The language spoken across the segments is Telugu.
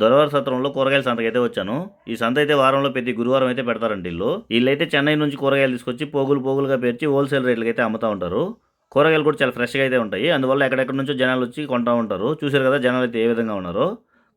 దొరవర సత్రంలో కూరగాయల సంతకైతే వచ్చాను. ఈ సంత అయితే వారంలో ప్రతి గురువారం అయితే పెడతారండి వీళ్ళు వీళ్ళైతే చెన్నై నుంచి కూరగాయలు తీసుకొచ్చి పోగులు పోగులుగా పేర్చి హోల్సేల్ రేట్లకి అయితే అమ్ముతా ఉంటారు. కూరగాయలు కూడా చాలా ఫ్రెష్గా అయితే ఉంటాయి. అందువల్ల ఎక్కడెక్కడ నుంచో జనాలు వచ్చి కొంటూ ఉంటారు. చూసారు కదా జనాలు అయితే ఏ విధంగా ఉన్నారో.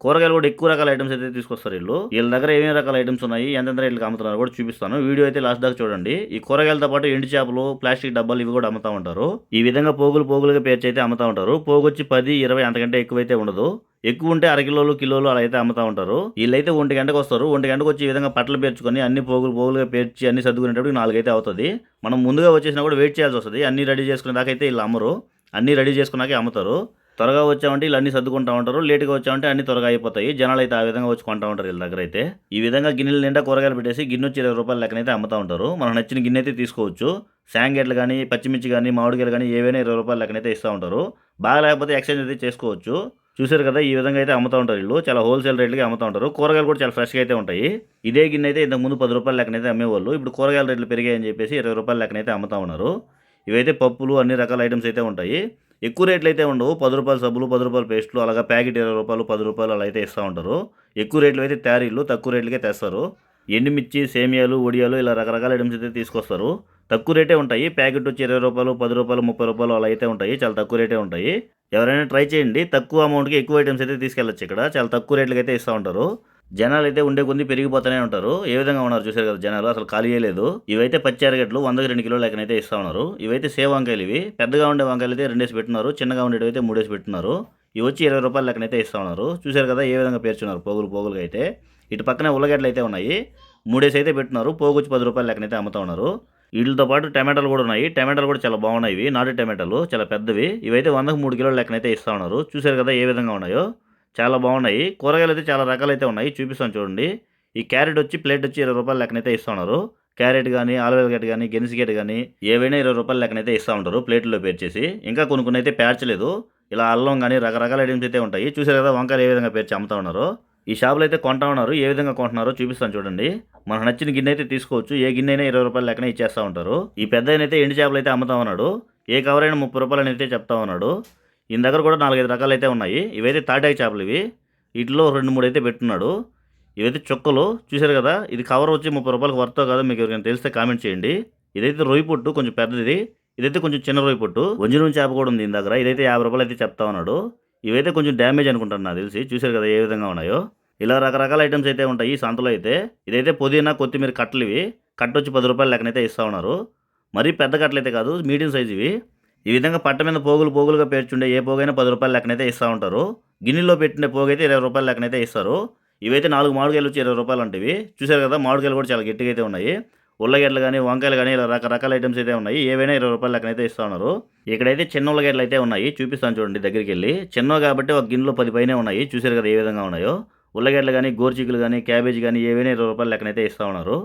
కూరగాయలు కూడా ఎక్కువ రకాల ఐటమ్స్ అయితే తీసుకొస్తారు వీళ్ళు. వీళ్ళ దగ్గర ఏమేమి రకాల ఐటమ్స్ ఉన్నాయి ఎంతెంత రేట్లకి అమ్ముతున్నారు కూడా చూపిస్తాను. వీడియో అయితే లాస్ట్ దాకా చూడండి. ఈ కూరగాయలతో పాటు ఎండు చేపలు ప్లాస్టిక్ డబ్బాలు ఇవి కూడా అమ్ముతా ఉంటారు. ఈ విధంగా పోగులు పోగులుగా పేర్చి అయితే అమ్ముతా ఉంటారు. పోగు వచ్చి పది ఇరవై అంతకంటే ఎక్కువైతే ఉండదు. ఎక్కువ ఉంటే అరకిలోలు కిలోలు అలా అయితే అమ్ముతా ఉంటారు. వీళ్ళైతే ఒంటి గంటకు వస్తారు. ఒంటి గంటకు వచ్చి ఈ విధంగా పట్టలు పేర్చుకొని అన్ని పోగులు పోగులుగా పేర్చి అన్ని సర్దుకునేటప్పుడు నాలుగైతే అవుతుంది. మనం ముందుగా వచ్చేసినా కూడా వెయిట్ చేయాల్సి వస్తుంది. అన్ని రెడీ చేసుకునే దాకా అయితే వీళ్ళు అమ్మరు. అన్ని రెడీ చేసుకున్నాకే అమ్ముతారు. త్వరగా వచ్చామంటే వీళ్ళు అన్ని సర్దుకుంటా ఉంటారు. లేట్గా వచ్చామంటే అన్ని త్వరగా అయిపోతాయి. జనాలు అయితే ఆ విధంగా వచ్చి కొంటా ఉంటారు వీళ్ళ దగ్గర అయితే. ఈ విధంగా గిన్నెలు నిండా కూరగాయలు పెట్టేసి గిన్నె వచ్చి ఇరవై రూపాయల లెక్కనైతే అమ్ముతా ఉంటారు. మనకు నచ్చిన గిన్నె అయితే తీసుకోవచ్చు. శాంగేట్లు కానీ పచ్చిమిర్చి కానీ మామిడికాయలు కానీ ఏవైనా ఇరవై రూపాయల లెక్కనైతే ఇస్తూ ఉంటారు. బాగా లేకపోతే ఎక్స్చేంజ్ అయితే చేసుకోవచ్చు. చూసారు కదా ఈ విధంగా అయితే అమ్ముతూ ఉంటారు వీళ్ళు. చాలా హోల్సేల్ రేట్లకి అమ్ముతూ ఉంటారు. కూరగాయలు కూడా చాలా ఫ్రెష్గా అయితే ఉంటాయి. ఇదే గిన్నె అయితే ఇంతకు ముందు పది రూపాయల లెక్కనైతే అమ్మేవాళ్ళు. ఇప్పుడు కూరగాయల రేట్లు పెరిగాయని చెప్పేసి ఇరవై రూపాయల లెక్కనైతే అమ్ముతూ ఉన్నారు. ఇవైతే పప్పులు అన్ని రకాల ఐటమ్స్ అయితే ఉంటాయి. ఎక్కువ రేట్లు అయితే ఉండవు. పది రూపాయల సబ్బులు పది రూపాయల పేస్టులు అలాగా ప్యాకెట్ ఇరవై రూపాయలు పది రూపాయలు అలా అయితే ఇస్తూ ఉంటారు. ఎక్కువ రేట్లు అయితే తయారీలు తక్కువ రేట్లకే తెస్తారు. ఎండుమిర్చి సేమియాలు ఒడియాలు ఇలా రకరకాల ఐటమ్స్ అయితే తీసుకొస్తారు. తక్కువ రేటే ఉంటాయి. ప్యాకెట్ వచ్చి ఇరవై రూపాయలు పది రూపాయలు ముప్పై రూపాయలు అలా అయితే ఉంటాయి. చాలా తక్కువ రేటే ఉంటాయి. ఎవరైనా ట్రై చేయండి. తక్కువ అమౌంట్కి ఎక్కువ ఐటమ్స్ అయితే తీసుకెళ్ళచ్చు ఇక్కడ. చాలా తక్కువ రేట్లకి అయితే ఇస్తూ ఉంటారు. జనాలు అయితే ఉండే కొద్ది పెరిగిపోతూనే ఉంటారు. ఏ విధంగా ఉన్నారు చూసారు కదా జనాలు? అసలు ఖాళీ లేదు. ఇవైతే పచ్చి అరగట్లు వందకి రెండు కిలోలు లెక్కనైతే ఇస్తా ఉన్నారు. ఇవైతే సేవ్ వంకాయలు ఇవి. పెద్దగా ఉండే వంకాయలు అయితే రెండేసి పెట్టున్నారు. చిన్నగా ఉండేవి అయితే మూడేసి పెట్టున్నారు. ఇవి వచ్చి ఇరవై రూపాయల లెక్కనైతే ఇస్తా ఉన్నారు. చూసారు కదా ఏ విధంగా పేర్చున్నారు పోగులు పోగులుగా అయితే. ఇటు పక్కనే ఉల్లగడ్డలు అయితే ఉన్నాయి. మూడేసి అయితే పెట్టున్నారు. పోగు వచ్చి పది రూపాయల లెక్కనైతే అమ్ముతా ఉన్నారు. వీటితో పాటు టమాటాలు కూడా ఉన్నాయి. టమాటాలు కూడా చాలా బాగున్నాయి ఇవి. నాటు టమాటాలు చాలా పెద్దవి. ఇవైతే వందకు మూడు కిలోల లెక్కనైతే ఇస్తా ఉన్నారు. చూసారు కదా ఏ విధంగా ఉన్నాయో? చాలా బాగున్నాయి. కూరగాయలు అయితే చాలా రకాలు అయితే ఉన్నాయి. చూపిస్తాను చూడండి. ఈ క్యారెట్ వచ్చి ప్లేట్ వచ్చి ఇరవై రూపాయల లెక్కనైతే ఇస్తున్నారు క్యారెట్ కానీ ఆలుగడ్డ కానీ గెనిసిగడ్డ కానీ ఏవైనా ఇరవై రూపాయల లెక్కనైతే ఇస్తూ ఉంటారు ప్లేట్లో పేర్చేసి ఇంకా కొన్ని కొన్ని అయితే పేర్చలేదు. ఇలా అల్లం కానీ రకరకాల ఐటమ్స్ అయితే ఉంటాయి. చూసారు కదా వంకాయలు ఏ విధంగా పేర్చి అమ్ముతా ఉన్నారు. ఈ షాపులో అయితే కొంటా ఉన్నారు. ఏ విధంగా కొంటున్నారో చూపిస్తాను చూడండి. మనకు నచ్చిన గిన్నె అయితే తీసుకోవచ్చు. ఏ గిన్నె అయినా ఇరవై రూపాయలు లెక్కన ఇచ్చేస్తా ఉంటారు. ఈ పెద్ద అయితే ఎండు చేపలు అయితే అమ్ముతా ఉన్నాడు. ఏ కవర్ అయినా ముప్పై రూపాయలు అయితే చెప్తా ఉన్నాడు. ఈయన దగ్గర కూడా నాలుగైదు రకాలు అయితే ఉన్నాయి. ఇవైతే తాటాయి చేపలు ఇవి. వీటిలో రెండు మూడు అయితే పెట్టున్నాడు. ఇవైతే చుక్కలు. చూశారు కదా? ఇది కవర్ వచ్చి ముప్పై రూపాయలకు వర్తో కదా మీకు ఎవరికైనా తెలిస్తే కామెంట్ చేయండి. ఇదైతే రొయ్యి పొట్టు కొంచెం పెద్దది. ఇదైతే కొంచెం చిన్న రొయ్యి పొట్టు. వంజరం చేప కూడా ఉంది దీని దగ్గర. ఇదైతే యాభై రూపాయలు అయితే చెప్తా ఉన్నాడు. ఇవైతే కొంచెం డ్యామేజ్ అనుకుంటాను నాకు తెలిసి. చూశారు కదా ఏ విధంగా ఉన్నాయో. ఇలా రకరకాల ఐటమ్స్ అయితే ఉంటాయి. ఈ సంతలో అయితే ఇదైతే పుదీనా కొత్తిమీర కట్టలు ఇవి. కట్ట వచ్చి పది రూపాయలు లెక్కనైతే ఇస్తూ ఉన్నారు. మరీ పెద్ద కట్టలు అయితే కాదు మీడియం సైజ్ ఇవి. ఈ విధంగా పట్ట మీద పోగులు పోగులుగా పేర్చుండే ఏ పోగైనా పది రూపాయల లెక్కనైతే ఇస్తూ ఉంటారు. గిన్నెలో పెట్టిన పోగైతే ఇరవై రూపాయల లెక్కనైతే ఇస్తారు. ఇవైతే నాలుగు మామిడికాయలు వచ్చి ఇరవై రూపాయలు అంటివి. చూశారు కదా మామిడికాయలు కూడా చాలా గట్టిగా అయితే ఉన్నాయి. ఉల్లగడ్డలు కానీ వంకాయలు కానీ ఇలా రకరకాల ఐటమ్స్ అయితే ఉన్నాయి. ఏవైనా ఇరవై రూపాయల లెక్కనైతే ఇస్తూ ఉన్నారు. ఇక్కడైతే చిన్న ఉల్లగడ్డలు అయితే ఉన్నాయి. చూపిస్తాను చూడండి దగ్గరికి వెళ్ళి చిన్నవి కాబట్టి ఒక గిన్నెలో పది పైనే ఉన్నాయి. చూశారు కదా ఏ విధంగా ఉన్నాయో. ఉల్లగడ్డలు కానీ గోర్చిక్కులు కానీ క్యాబేజీ కానీ ఏవైనా ఇరవై రూపాయల లెక్కనైతే ఇస్తూ ఉన్నారు.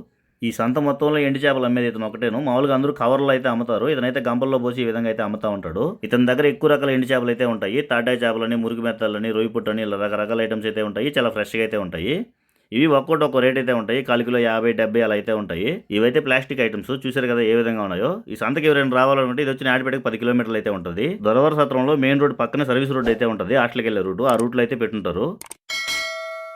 ఈ సంత మొత్తంలో ఎండు చేపలు అమ్మేది ఇతను ఒకటేను. మామూలుగా అందరూ కవర్లో అయితే అమ్ముతారు. ఇతనైతే గంపల్లో పోసి ఈ విధంగా అయితే అమ్ముతా ఉంటాడు. ఇతని దగ్గర ఎక్కువ రకాల ఎండు చేపలు అయితే ఉంటాయి. తాటాయి చేపలని మురుగు మెత్తలని రొయ్యి పుట్టని ఇలా రకరకాల ఐటమ్స్ అయితే ఉంటాయి. చాలా ఫ్రెష్గా అయితే ఉంటాయి. ఇవి ఒక్కొక్కటి ఒక్కో రేట్ అయితే ఉంటాయి. కాలికిలో యాభై డెబ్బై అలా అయితే ఉంటాయి. ఇవైతే ప్లాస్టిక్ ఐటమ్స్. చూసారు కదా ఏ విధంగా ఉన్నాయో? ఈ సంతకి ఎవరైనా రావాలనుకుంటే ఇది వచ్చి ఆడిపేటకి పది కిలోమీటర్లు అయితే ఉంటుంది. దొరవర సత్రంలో మెయిన్ రోడ్ పక్కన సర్వీస్ రోడ్ అయితే ఉంటుంది. అట్లకి వెళ్ళే రూట్. ఆ రూట్లో అయితే పెట్టుంటారు.